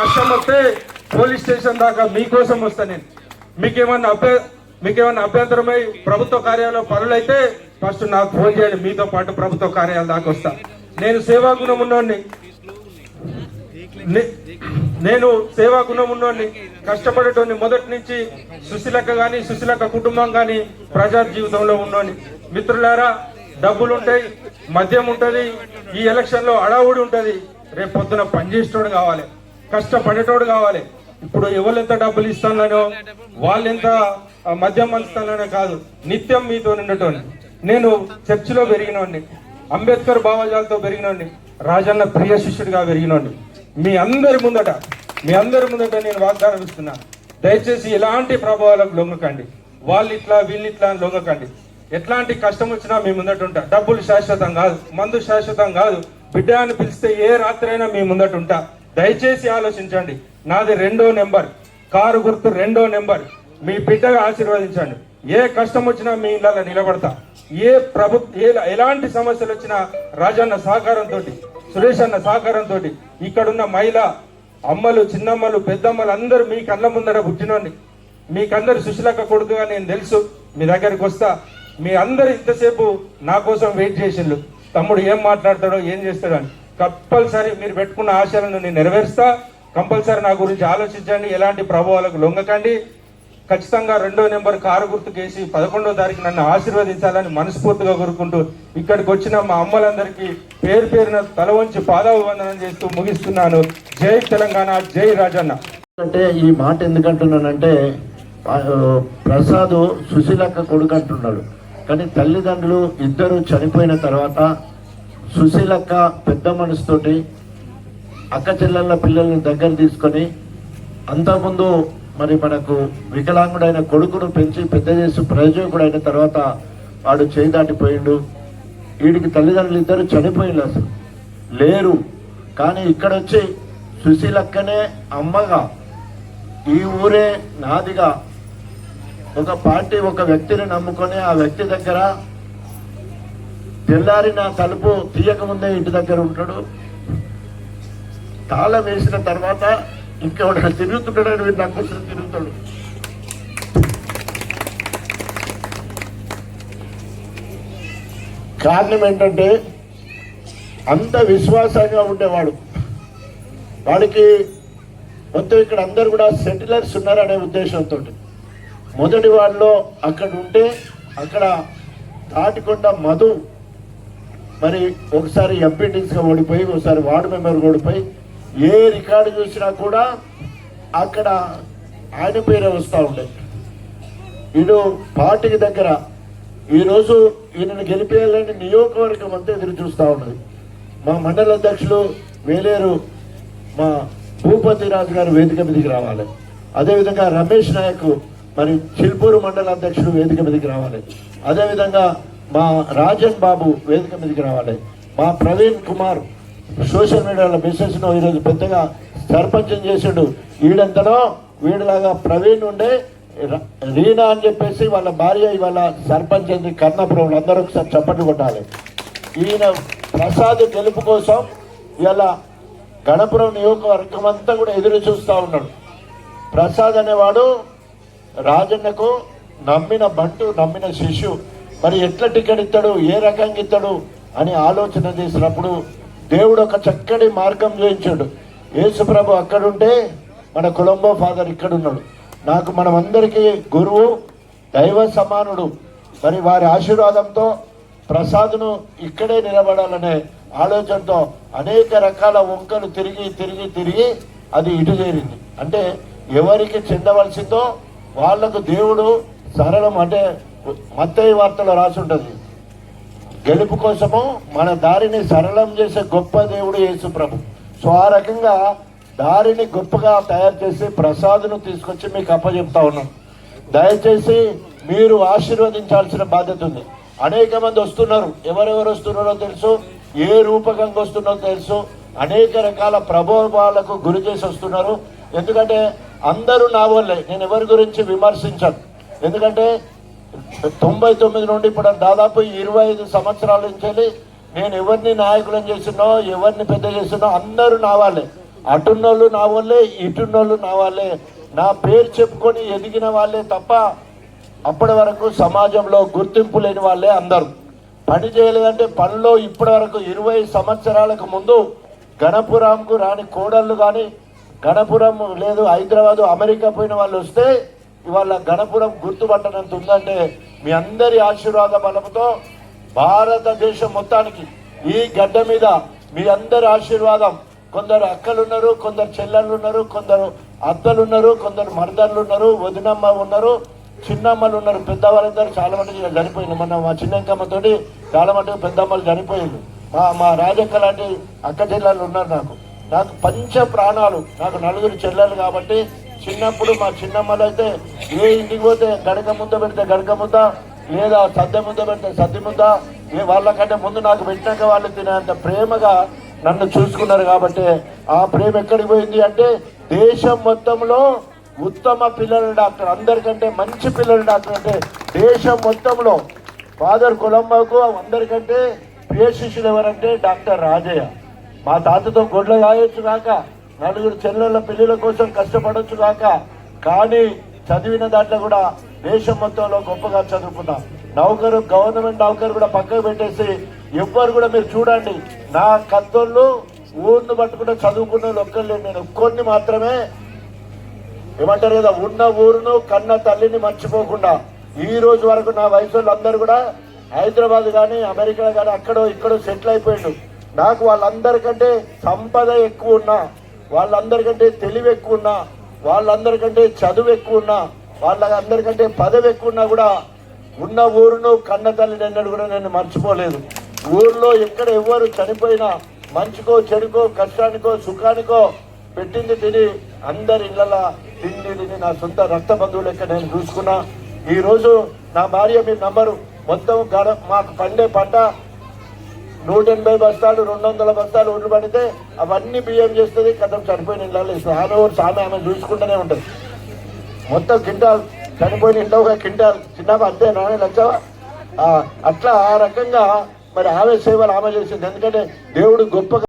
కష్టం వస్తే police station దాకా మీకోసం వస్తా నేను. మీకేమన్నా అభ్య మీకేమన్నా అభ్యంతరమై ప్రభుత్వ కార్యాలయంలో పనులైతే ఫస్ట్ నాకు ఫోన్ చేయండి. మీతో పాటు ప్రభుత్వ కార్యాలయం దాకా వస్తా. నేను సేవా గుణం ఉన్నోడిని. నేను సేవా గుణం ఉన్నోడిని. కష్టపడేటోని మొదటి నుంచి సుశీలక గాని సుశీలక కుటుంబం గాని ప్రజా జీవితంలో ఉన్నోని మిత్రులారా డబ్బులు ఉంటాయి మద్యం ఉంటది ఈ ఎలక్షన్లో అడావుడి ఉంటది. రేపు పొద్దున పనిచేసేటోడు కావాలి. కష్టపడేటోడు కావాలి. ఇప్పుడు ఎవరు ఎంత డబ్బులు ఇస్తానో వాళ్ళు ఎంత మద్యం పంచుతానో కాదు నిత్యం మీతో ఉండటోని నేను చర్చిలో పెరిగినోడిని అంబేద్కర్ భావజాలతో పెరిగినోడిని రాజన్న ప్రియ శిష్యుడిగా పెరిగినోడిని మీ అందరి ముందట మీ అందరి ముందట నేను వాగ్దానం ఇస్తున్నా. దయచేసి ఎలాంటి ప్రభావాలకు లొంగకండి. వాళ్ళు ఇట్లా వీళ్ళు ఇట్లా అని లొంగకండి. ఎట్లాంటి కష్టం వచ్చినా మీ ముందట ఉంటా. డబ్బులు శాశ్వతం కాదు మందు శాశ్వతం కాదు. బిడ్డ అని పిలిస్తే ఏ రాత్రి అయినా మీ ముందట ఉంటా. దయచేసి ఆలోచించండి. నాది రెండో నెంబర్. కారు గుర్తు రెండో నెంబర్. మీ బిడ్డగా ఆశీర్వదించండి. ఏ కష్టం వచ్చినా మీ ఇళ్ళలో నిలబడతా. ఏ ప్రభు ఏ- ఎలాంటి సమస్యలు వచ్చినా రాజన్న సహకారంతో సురేష్ అన్న సహకారంతో ఇక్కడున్న మహిళ అమ్మలు చిన్నమ్మలు పెద్దమ్మలు అందరూ మీ కళ్ళ ముందర పుట్టినోండి మీకందరు సుశీలక్క కొడుకుగా నేను తెలుసు. మీ దగ్గరికి వస్తా. మీ అందరు ఇంతసేపు నా కోసం వెయిట్ చేసిండ్రు. తమ్ముడు ఏం మాట్లాడతాడో ఏం చేస్తాడో అని. కంపల్సరీ మీరు పెట్టుకున్న ఆశలను నేను నెరవేరుస్తా. కంపల్సరీ నా గురించి ఆలోచించండి. ఎలాంటి ప్రభావాలకు లొంగకండి. ఖచ్చితంగా రెండో నెంబర్ కారు గుర్తుకేసి పదకొండో తారీఖు నన్ను ఆశీర్వదించాలని మనస్ఫూర్తిగా కోరుకుంటూ ఇక్కడికి వచ్చిన మా అమ్మలందరికీ పేరు పేరున తల వంచి పాదాభివందనం చేస్తూ ముగిస్తున్నాను. జై తెలంగాణ జై రాజన్న. అంటే ఈ మాట ఎందుకంటున్నానంటే ప్రసాద్ సుశీలక్క కొడుకు అంటున్నాడు. కానీ తల్లిదండ్రులు ఇద్దరు చనిపోయిన తర్వాత సుశీలక్క పెద్ద మనసుతోటి అక్క చెల్లెళ్ళ పిల్లల్ని దగ్గర తీసుకొని అంతకుముందు మరి మనకు వికలాంగుడైన కొడుకును పెంచి పెద్ద చేసి ప్రయోజకుడైన తర్వాత వాడు చేయి దాటిపోయిండు. వీడికి తల్లిదండ్రులు ఇద్దరు చనిపోయిండు అసలు. లేరు. కానీ ఇక్కడ వచ్చి సుశీలక్కనే అమ్మగా ఈ ఊరే నాదిగా. ఒక పార్టీ ఒక వ్యక్తిని నమ్ముకొని ఆ వ్యక్తి దగ్గర తెల్లారిన తలుపు తీయక ముందే ఇంటి దగ్గర ఉంటాడు. తాళం వేసిన తర్వాత ఇంకెవడ తిరుగుతుంటాడు? వీడు నాకు తిరుగుతాడు. కారణం ఏంటంటే అంత విశ్వాసంగా ఉండేవాడు. వాడికి మొత్తం ఇక్కడ అందరు కూడా సెటిలర్స్ ఉన్నారనే ఉద్దేశంతో. మొదటి వాళ్ళలో అక్కడ ఉంటే అక్కడ తాటికొండ మధు మరి ఒకసారి ఎంపీటీసీగా ఓడిపోయి ఒకసారి వార్డు మెంబర్ ఓడిపోయి ఏ రికార్డు చూసినా కూడా అక్కడ ఆయన పేరే వస్తూ ఉండే. ఈయన పార్టీకి దగ్గర ఈరోజు ఈయనను గెలిపేయాలని నియోజకవర్గం అంతా ఎదురు చూస్తూ ఉన్నది. మా మండల అధ్యక్షులు వేలేరు మా భూపతి రాజు గారు వేదిక మీదకి రావాలి. అదేవిధంగా రమేష్ నాయక్ మరి చిల్పూరు మండల అధ్యక్షుడు వేదిక మీదకి రావాలి. అదేవిధంగా మా రాజన్ బాబు వేదిక మీదకి రావాలి. మా ప్రవీణ్ కుమార్ సోషల్ మీడియాలో మెసేజ్ను ఈరోజు పెద్దగా సర్పంచం చేసాడు. వీడంతలో వీడిలాగా ప్రవీణ్ ఉండే రీనా అని చెప్పేసి వాళ్ళ భార్య ఇవాళ సర్పంచ్ అయింది కర్ణపురం అందరూ ఒకసారి చప్పట్లు కొట్టాలి. ఈయన ప్రసాద్ గెలుపు కోసం ఇవాళ గణపురం నియోజకవర్గం అంతా కూడా ఎదురు చూస్తూ ఉన్నాడు. ప్రసాద్ అనేవాడు రాజన్నకు నమ్మిన బంటు నమ్మిన శిష్యు మరి ఎట్లా టికెట్ ఇస్తాడు? ఏ రకంగా ఇస్తాడు? అని ఆలోచన చేసినప్పుడు దేవుడు ఒక చక్కటి మార్గం చూపించాడు. యేసుప్రభు అక్కడుంటే మన కొలంబో ఫాదర్ ఇక్కడున్నాడు. నాకు మనమందరికీ గురువు దైవ సమానుడు. మరి వారి ఆశీర్వాదంతో ప్రసాద్ను ఇక్కడే నిలబడాలనే ఆలోచనతో అనేక రకాల వంకలు తిరిగి తిరిగి తిరిగి అది ఇటు చేరింది. అంటే ఎవరికి చెందవలసిందో వాళ్ళకు దేవుడు సరళం అంటే మత్తయి వార్తలో రాసి ఉంటుంది గెలుపు కోసము మన దారిని సరళం చేసే గొప్ప దేవుడు యేసు ప్రభు. సో ఆ రకంగా దారిని గొప్పగా తయారు చేసి ప్రసాదును తీసుకొచ్చి మీకు అప్పచెప్తా ఉన్నాం. దయచేసి మీరు ఆశీర్వదించాల్సిన బాధ్యత ఉంది. అనేక మంది వస్తున్నారు. ఎవరెవరు వస్తున్నారో తెలుసు. ఏ రూపకంగా వస్తున్నారో తెలుసు. అనేక రకాల ప్రభావాలకు గురి చేసి వస్తున్నారు. ఎందుకంటే అందరూ నా వల్లే. నేను ఎవరి గురించి విమర్శించాను. ఎందుకంటే తొంభై తొమ్మిది నుండి ఇప్పుడు దాదాపు ఇరవై ఐదు సంవత్సరాల నుంచి నేను ఎవరిని నాయకులను చేసినో ఎవరిని పెద్ద చేసినో అందరూ నా వాళ్ళే. అటున్నోళ్ళు నా వాళ్ళే ఇటున్నోళ్ళు నా వాళ్ళే. నా పేరు చెప్పుకొని ఎదిగిన వాళ్ళే తప్ప అప్పటి వరకు సమాజంలో గుర్తింపు లేని వాళ్ళే అందరూ. పని చేయలేదంటే పనిలో ఇప్పటి వరకు ఇరవై సంవత్సరాలకు ముందు గణపురంకు రాని కోడళ్ళు కానీ గణపురం లేదు హైదరాబాదు అమెరికా పోయిన వాళ్ళు వస్తే ఇవాళ గణపురం గుర్తుపట్టనంత ఉందంటే మీ అందరి ఆశీర్వాద బలంతో భారతదేశం మొత్తానికి ఈ గడ్డ మీద మీ అందరి ఆశీర్వాదం. కొందరు అక్కలున్నారు కొందరు చెల్లెళ్ళు ఉన్నారు కొందరు అత్తలు ఉన్నారు కొందరు మరదళ్ళు ఉన్నారు వదినమ్మ ఉన్నారు చిన్నమ్మలు ఉన్నారు పెద్దవాళ్ళందరూ చాలా మటుకు చనిపోయింది మొన్న మా చిన్నక్కమ్మతోటి చాలా మటుకు పెద్దమ్మలు చనిపోయింది మా మా రాజక్క లాంటి అక్క చెల్లెళ్ళు ఉన్నారు నాకు. నాకు పంచ ప్రాణాలు నాకు నలుగురు చెల్లెలు కాబట్టి చిన్నప్పుడు మా చిన్నమ్మలు అయితే ఏ ఇంటికి పోతే గడక ముద్ద పెడితే గడక ముద్ద లేదా సద్దె ముద్ద పెడితే సద్ది ముద్ద ఏ వాళ్ళకంటే ముందు నాకు పెట్టినాక వాళ్ళు తినేంత ప్రేమగా నన్ను చూసుకున్నారు కాబట్టి ఆ ప్రేమ ఎక్కడికి పోయింది అంటే దేశం మొత్తంలో ఉత్తమ పిల్లల డాక్టర్ అందరికంటే మంచి పిల్లల డాక్టర్ అంటే దేశం మొత్తంలో ఫాదర్ కొలంబాకు అందరికంటే ప్రియ ఎవరంటే డాక్టర్ రాజయ్య. మా తాతతో గొడ్లు కాయొచ్చు కాక నలుగురు చెల్లెళ్ళ పిల్లల కోసం కష్టపడొచ్చు కాక కానీ చదివిన దాంట్లో కూడా దేశం మొత్తంలో గొప్పగా చదువుకున్నా. నౌకరు గవర్నమెంట్ నౌకరు కూడా పక్కకు పెట్టేసి ఎవ్వరు కూడా మీరు చూడండి నా కత్తోళ్ళు ఊరిని పట్టుకుంటే చదువుకున్న వాళ్ళు ఒక్కరు నేను ఒక్కొన్ని మాత్రమే ఏమంటారు కదా ఉన్న ఊరును కన్న తల్లిని మర్చిపోకుండా ఈ రోజు వరకు నా వయసు అందరూ కూడా హైదరాబాద్ కానీ అమెరికా కానీ అక్కడో ఇక్కడో సెటిల్ అయిపోయిండు నాకు వాళ్ళందరికంటే సంపద ఎక్కువ ఉన్నా. వాళ్ళందరికంటే తెలివి ఎక్కువ ఉన్నా వాళ్ళందరికంటే చదువు ఎక్కువ ఉన్నా వాళ్ళందరికంటే పదవి ఎక్కువ ఉన్నా కూడా ఉన్న ఊరును కన్న తల్లిని అన్నది కూడా నేను మర్చిపోలేదు. ఊర్లో ఎక్కడ ఎవరు చనిపోయినా మంచుకో చెడుకో కష్టానికో సుఖానికో పెట్టింది తిని అందరి ఇళ్ళ తిండి తిని నా సొంత రక్త బంధువులు లెక్క నేను చూసుకున్నా. ఈరోజు నా భార్య మీరు నంబరు మొత్తం గడ మాకు పండే పంట నూట ఎనభై బస్తాలు రెండు వందల బస్తాలు ఒడ్లు పడితే అవన్నీ బియ్యం చేస్తుంది కథం చనిపోయిన ఇళ్ళలో ఇస్తుంది ఆమె ఎవరు? సామె ఆమె చూసుకుంటూనే ఉంటుంది. మొత్తం కింటాల్ చనిపోయిన ఇంట్లో ఒక కింటాల్ చిన్నగా అంతే నానే లచ్చవా అట్లా ఆ రకంగా మరి ఆమె సేవలు ఆమె చేసింది. ఎందుకంటే దేవుడు గొప్పగా